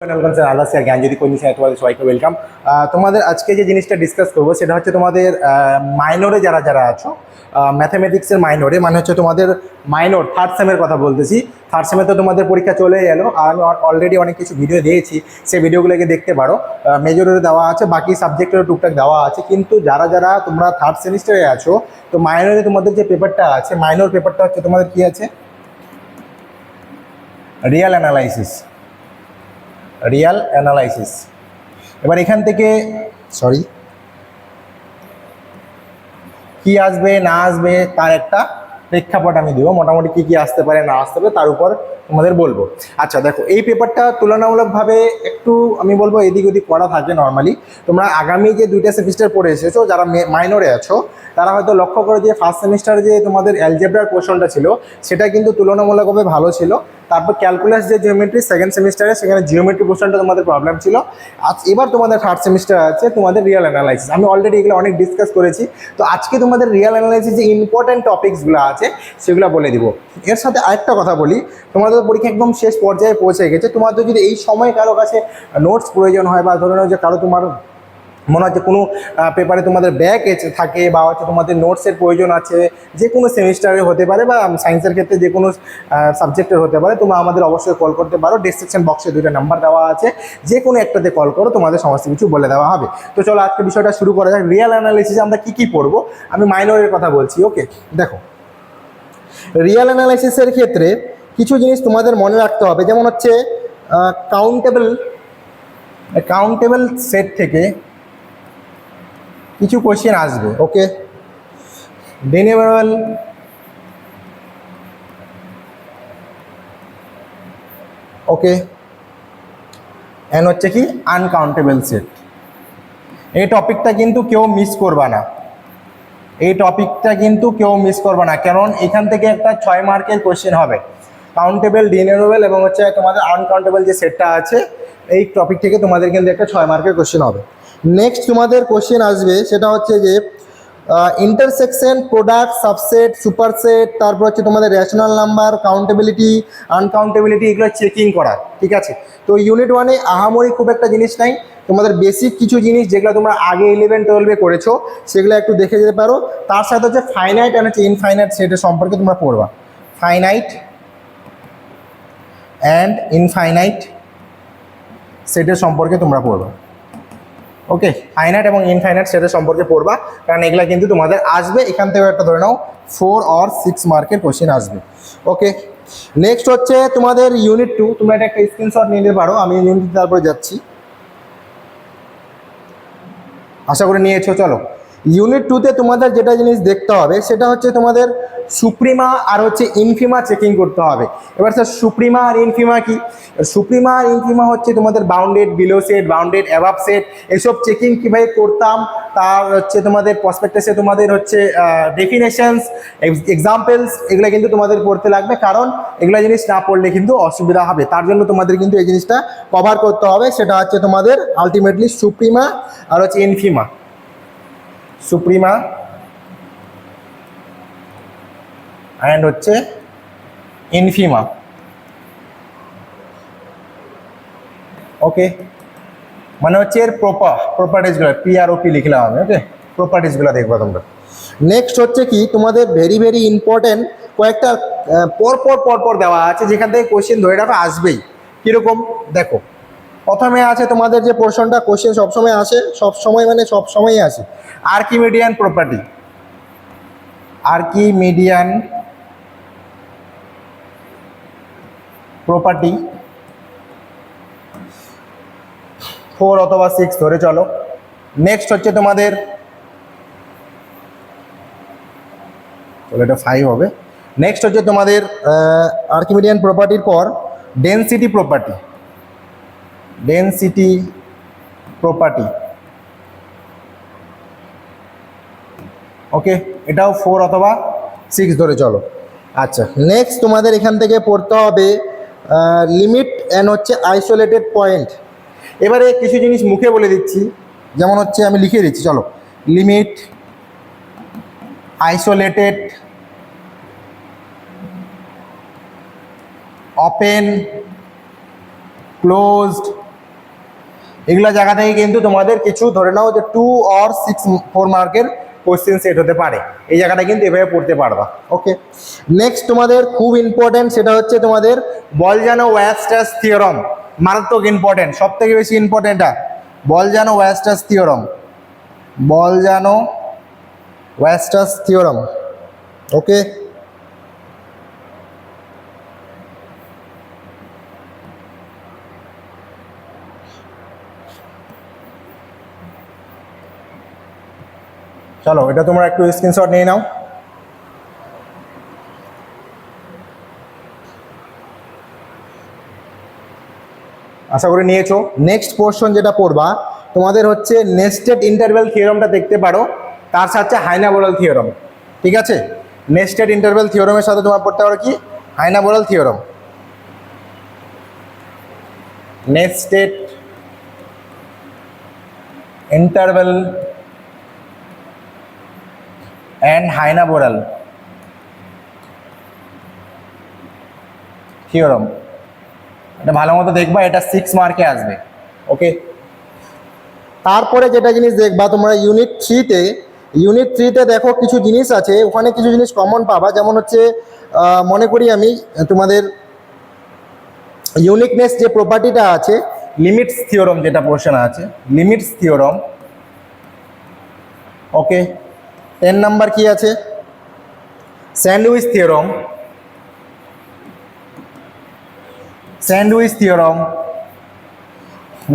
Sir sir জ্ঞান যদি condition তোমাদের সবাইকে ওয়েলকাম তোমাদের আজকে যে জিনিসটা ডিসকাস করব, সেটা হচ্ছে তোমাদের মাইনরে যারা যারা আছো ম্যাথামেটিক্সের মাইনরে মানে হচ্ছে তোমাদের মাইনর থার্ড সেমের কথা বলতেছি। থার্ড সেমে তো তোমাদের পরীক্ষা চলে গেল আর আমি অলরেডি অনেক কিছু ভিডিও দিয়েছি, সেই ভিডিওগুলোকে দেখতে পারো। মেজরের দেওয়া আছে, বাকি সাবজেক্টেরও টুকটাক দেওয়া আছে, কিন্তু যারা যারা তোমরা থার্ড সেমিস্টারে আছো, তো মাইনরে তোমাদের যে পেপারটা আছে মাইনর পেপারটা হচ্ছে তোমাদের কি আছে? Real analysis real analysis. এবার এখান থেকে, সরি, কি আসবে, না আসবে, তার একটা প্রেক্ষাপট আমি দেবো। মোটামুটি কি কি আসতে পারে, না আসতে পারে, তার উপর তোমাদের বলব। আচ্ছা দেখো, এই পেপারটা তুলনামূলকভাবে একটু, আমি বলব, এদিক ওদিক করা থাকে নর্মালি তোমরা আগামী যে দুইটা সেমিস্টার পড়ে এসেছ, যারা মাইনরে আছো, তারা হয়তো লক্ষ্য করে যে ফার্স্ট সেমিস্টারে যে তোমাদের অ্যালজেব্রার পোর্শনটা ছিল, সেটা কিন্তু তুলনামূলকভাবে ভালো ছিল। তারপর ক্যালকুলাস যে জিওমেট্রি সেকেন্ড সেমিস্টারে সেখানে জিওমেট্রি পোর্শনটা তোমাদের প্রবলেম ছিল। আজ এবার তোমাদের থার্ড সেমিস্টার আছে, তোমাদের রিয়েল অ্যানালাইসিস আমি অলরেডি এগুলো অনেক ডিসকাস করেছি। তো আজকে তোমাদের রিয়েল অ্যানালাইসিস যে ইম্পর্ট্যান্ট টপিকসগুলো আছে, সেগুলো বলে দিব। এর সাথে আরেকটা কথা বলি, তোমাদের পরীক্ষা একদম শেষ পর্যায়ে পৌঁছে গেছে। তোমাদের যদি এই সময় কারও কাছে নোটস প্রয়োজন হয় বা ধরে যে কারও তোমার মনে হচ্ছে কোনো পেপারে তোমাদের ব্যাক থাকে বা হচ্ছে তোমাদের নোটসের প্রয়োজন আছে, যে কোনো সেমিস্টারে হতে পারে বা সায়েন্সের ক্ষেত্রে যে কোনো সাবজেক্টের হতে পারে, তোমরা আমাদের অবশ্যই কল করতে পারো। ডিসক্রিপশন বক্সে দুইটা নাম্বার দেওয়া আছে, যে কোনো একটাতে কল করো, তোমাদের সমস্ত কিছু বলে দেওয়া হবে। তো চলো আজকে বিষয়টা শুরু করা যাক। রিয়েল অ্যানালিসিসে আমরা কী কী পড়ব? আমি মাইনরের কথা বলছি ওকে দেখো রিয়েল অ্যানালাইসিসের ক্ষেত্রে কিছু জিনিস তোমাদের মনে রাখতে হবে। যেমন হচ্ছে কাউন্টেবল কাউন্টেবল সেট থেকে কিছু কোশ্চেন আসবে ওকে ডেনেবল ওকে এন হচ্ছে কি? আনকাউন্টেবল সেট এই টপিকটা কিন্তু কেউ মিস করবা না। এই টপিকটা কিন্তু কেউ মিস করবে না। কারণ এখান থেকে একটা ছয় মার্কের কোশ্চেন হবে। কাউন্টেবল ডিনারেবল এবং হচ্ছে তোমাদের আনকাউন্টেবল যে সেটটা আছে, এই টপিক থেকে তোমাদের কিন্তু একটা ছয় মার্কের কোশ্চেন হবে। নেক্সট তোমাদের কোশ্চেন আসবে, সেটা হচ্ছে যে ইন্টারসেকশন প্রোডাক্ট সাবসেট সুপারসেট তারপর হচ্ছে তোমাদের রেশনাল নাম্বার কাউন্টেবিলিটি আনকাউন্টেবিলিটি এগুলো চেকিং করা, ঠিক আছে? তো ইউনিট ওয়ানে আহামরি খুব একটা জিনিস নাই, তোমাদের বেসিক কিছু জিনিস যেগুলো তোমরা আগে ইলেভেন টুয়েলভে করেছ, সেগুলো একটু দেখে যেতে পারো। তার সাথে হচ্ছে ফাইনাইট অ্যান্ড হচ্ছে ইনফাইনাইট সেটের সম্পর্কে তোমরা পড়বা। ফাইনাইট অ্যান্ড ইনফাইনাইট সেটের সম্পর্কে তোমরা পড়বা। ওকে ফাইনাইট এবং ইনফাইনাইট সেটা সম্পর্কে পড়বা, কারণ এগুলা কিন্তু তোমাদের আসবে। এখান থেকে একটা ধরে নাও ফোর অর সিক্স মার্কের কোশ্চেন আসবে। ওকে নেক্সট হচ্ছে তোমাদের ইউনিট টু তোমরা এটা একটা স্ক্রিনশট নিয়ে নিতে পারো, আমি ইউনিট তারপরে যাচ্ছি। আশা করে নিয়েছো, চলো। ইউনিট টুতে তোমাদের যেটা জিনিস দেখতে হবে, সেটা হচ্ছে তোমাদের সুপ্রিমা আর হচ্ছে ইনফিমা চেকিং করতে হবে। এবার স্যার সুপ্রিমা আর ইনফিমা কি? সুপ্রিমা আর ইনফিমা হচ্ছে তোমাদের bounded below set bounded above set এসব চেকিং কীভাবে করতাম, তার হচ্ছে তোমাদের প্রসপেক্টাসে তোমাদের হচ্ছে ডেফিনেশনস এক্সাম্পলস এগুলো কিন্তু তোমাদের পড়তে লাগবে। কারণ এগুলো জিনিস না পড়লে কিন্তু অসুবিধা হবে। তার জন্য তোমাদের কিন্তু এই জিনিসটা কভার করতে হবে। সেটা হচ্ছে তোমাদের আলটিমেটলি সুপ্রিমা আর হচ্ছে ইনফিমা। সুপ্রিমা। অ্যান্ড হচ্ছে ইনফিমা ওকে মানে হচ্ছে এর প্রপার প্রপার্টিসগুলো পিআরওপি লিখলাম আমি ওকে প্রপার্টিসগুলো দেখব তোমরা। নেক্সট হচ্ছে কি, তোমাদের ভেরি ভেরি ইম্পর্টেন্ট কয়েকটা পরপর পরপর দেওয়া আছে, যেখান থেকে কোশ্চেন ধরে রাখা আসবেই। কীরকম? দেখো। প্রথমে আছে তোমাদের যে পোর্শনটা কোশ্চেন সবসময় আসে, সবসময় মানে সব সময়ই আসে। Archimedean property Archimedean property four অথবা সিক্স ধরে চলো। নেক্সট হচ্ছে তোমাদের এটা ফাইভ হবে। নেক্সট হচ্ছে তোমাদের আর্কিমিডিয়ান প্রপার্টির পর density property density property okay এটাও ফোর অথবা সিক্স ধরে চলো। আচ্ছা নেক্সট তোমাদের এখান থেকে পড়তে হবে লিমিট অ্যান্ড হচ্ছে আইসোলেটেড পয়েন্ট এবারে কিছু জিনিস মুখে বলে দিচ্ছি, যেমন হচ্ছে আমি লিখে দিচ্ছি, চলো। লিমিট আইসোলেটেড open, closed এগুলো জায়গা থেকে কিন্তু তোমাদের কিছু ধরে নাও যে টু অর সিক্স ফোর মার্কের কোশ্চেন সেট হতে পারে। এই জায়গাটা কিন্তু এভাবে পড়তে পারবা। ওকে নেক্সট তোমাদের খুব ইম্পর্টেন্ট সেটা হচ্ছে তোমাদের বল জানো ওয়াস্টাস থিওরম মারাত্মক ইম্পর্টেন্ট সব থেকে বেশি ইম্পর্টেন্ট বল জানো ওয়াস্টাস থিওরম বল জানো ওয়াস্টাস থিওরম ওকে চলো, এটা তোমরা একটু স্ক্রিনশট নিয়ে নাও। আশা করি নিয়েছো। নেক্সট পোর্শন যেটা পড়বা, তোমাদের হচ্ছে নেস্টেড ইন্টারভেল থিওরমটা দেখতে পারো, তার সাথে হাইনাবোরাল থিওরাম ঠিক আছে? নেস্টেড ইন্টারভেল থিওরামের সাথে তোমার পড়তে পারো কি? Heine Borel theorem nested interval and Heine Borel theorem এটা ভালো মতো দেখবা, এটা সিক্স মার্কে আসবে। ওকে তারপরে যেটা জিনিস দেখবা, তোমরা ইউনিট থ্রিতে ইউনিট থ্রিতে দেখো কিছু জিনিস আছে, ওখানে কিছু জিনিস কমন পাবা। যেমন হচ্ছে মনে করি আমি, তোমাদের ইউনিকনেস যে প্রপার্টিটা আছে লিমিটস থিওরম যেটা পোর্শন আছে limits theorem okay ten number কি আছে? Sandwich theorem. Sandwich theorem.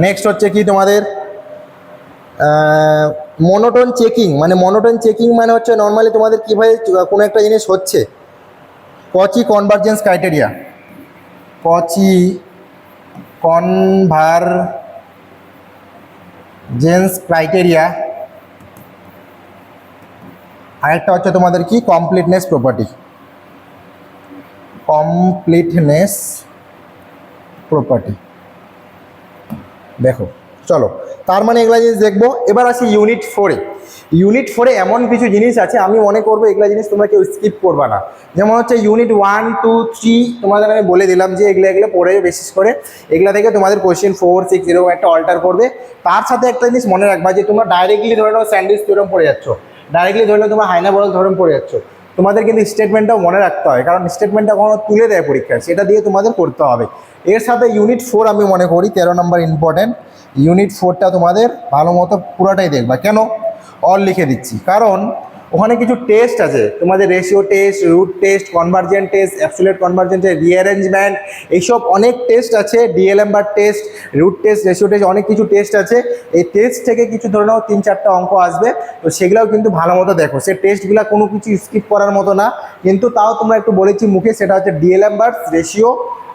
Next হচ্ছে কি তোমাদের? মনোটন চেকিং মানে মনোটন চেকিং মানে হচ্ছে নর্মালি তোমাদের কীভাবে কোনো একটা জিনিস হচ্ছে। Cauchy convergence criteria Cauchy convergence criteria আরেকটা হচ্ছে তোমাদের কি? কমপ্লিটনেস প্রপার্টি কমপ্লিটনেস প্রপার্টি দেখো, চলো। তার মানে এগুলা জিনিস দেখব। এবার আসি ইউনিট ফোরে ইউনিট ফোরে এমন কিছু জিনিস আছে, আমি মনে করব এগুলা জিনিস তোমরা কেউ স্কিপ করবা না। যেমন হচ্ছে ইউনিট ওয়ান টু থ্রি তোমাদের আমি বলে দিলাম যে এগুলো এগুলো পড়ে বেসিস করে। এগুলা থেকে তোমাদের কোয়েশ্চেন ফোর সিক্স এরকম একটা অল্টার করবে। তার সাথে একটা জিনিস মনে রাখবা যে তোমরা ডাইরেক্টলি ধরে নাও স্যান্ডউইচ থিওরম পড়ে যাচ্ছ। ডাইরেক্টলি ধরলে তোমার হাইনা বল ধরন পড়ে যাচ্ছ। তোমাদের কিন্তু স্টেটমেন্টটাও মনে রাখতে হয়, কারণ স্টেটমেন্টটা কখনো তুলে দেয় পরীক্ষায়, সেটা দিয়ে তোমাদের করতে হবে। এর সাথে ইউনিট ফোর আমি মনে করি, তেরো নম্বর ইম্পর্টেন্ট ইউনিট ফোরটা তোমাদের ভালো মতো পুরোটাই দেখবা। কেন? অল লিখে দিচ্ছি। কারণ ওখানে কিছু টেস্ট আছে। তোমাদের ratio test root test convergent test absolute convergent rearrangement এইসব অনেক টেস্ট আছে D'Alembert test root test ratio test অনেক কিছু টেস্ট আছে। এই টেস্ট থেকে কিছু ধরে নাও, তিন চারটা অঙ্ক আসবে। তো সেগুলোও কিন্তু ভালো মতো দেখো। সে টেস্টগুলো কোনো কিছু স্কিপ করার মতো না। কিন্তু তাও তোমরা একটু বলেছি মুখে, সেটা হচ্ছে ডিএলএমবার রেশিও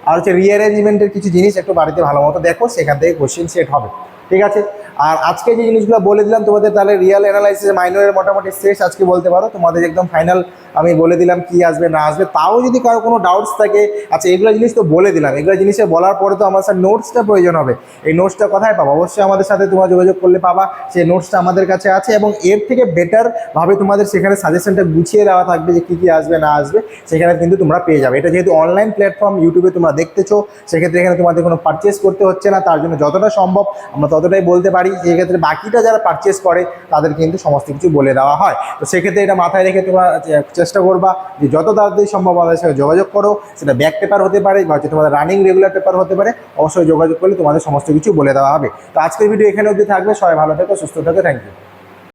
আর হচ্ছে রিঅ্যারেঞ্জমেন্টের কিছু জিনিস একটু বাড়িতে ভালো মতো দেখো, সেখান থেকে কোশ্চেন সেট হবে। ঠিক আছে? আর আজকে যে জিনিসগুলো বলে দিলাম, তোমাদের তাহলে রিয়াল অ্যানালাইসিস মাইনরের মোটামুটি শেষ আজকে বলতে পারো। তোমাদের একদম ফাইনাল আমি বলে দিলাম কি আসবে, না আসবে। তাও যদি কারও কোনো ডাউটস থাকে আচ্ছা এগুলো জিনিস তো বলে দিলাম। এগুলো জিনিসে বলার পরে তো আমার স্যার নোটসটা প্রয়োজন হবে। এই নোটসটা কোথায় পাবো? অবশ্যই আমাদের সাথে তোমরা যোগাযোগ করলে পাবা। সেই নোটসটা আমাদের কাছে আছে এবং এর থেকে বেটার ভাবে তোমাদের সেখানে সাজেশনটা গুছিয়ে দেওয়া থাকবে যে কী কী আসবে, না আসবে, সেখানে কিন্তু তোমরা পেয়ে যাবে। এটা যেহেতু অনলাইন প্ল্যাটফর্ম ইউটিউবে তোমরা দেখতেছো, সেক্ষেত্রে এখানে তোমাদের কোনো পারচেস করতে হচ্ছে না। তার জন্য যতটা সম্ভব আমরা ততটাই বলতে পারি এক্ষেত্রে বাকিটা যারা পারচেস করে, তাদের কিন্তু সমস্ত কিছু বলে দেওয়া হয়। তো সেক্ষেত্রে এটা মাথায় রেখে তোমরা চেষ্টা করবা যে যত তাড়াতাড়ি সম্ভব আমাদের সঙ্গে যোগাযোগ করো। সেটা ব্যাক পেপার হতে পারে বা হচ্ছে তোমাদের রানিং রেগুলার পেপার হতে পারে। অবশ্যই যোগাযোগ করলে তোমাদের সমস্ত কিছু বলে দেওয়া হবে। তো আজকের ভিডিও এখানে অবধি থাকবে। সবাই ভালো থেকো, সুস্থ থাকো। Thank you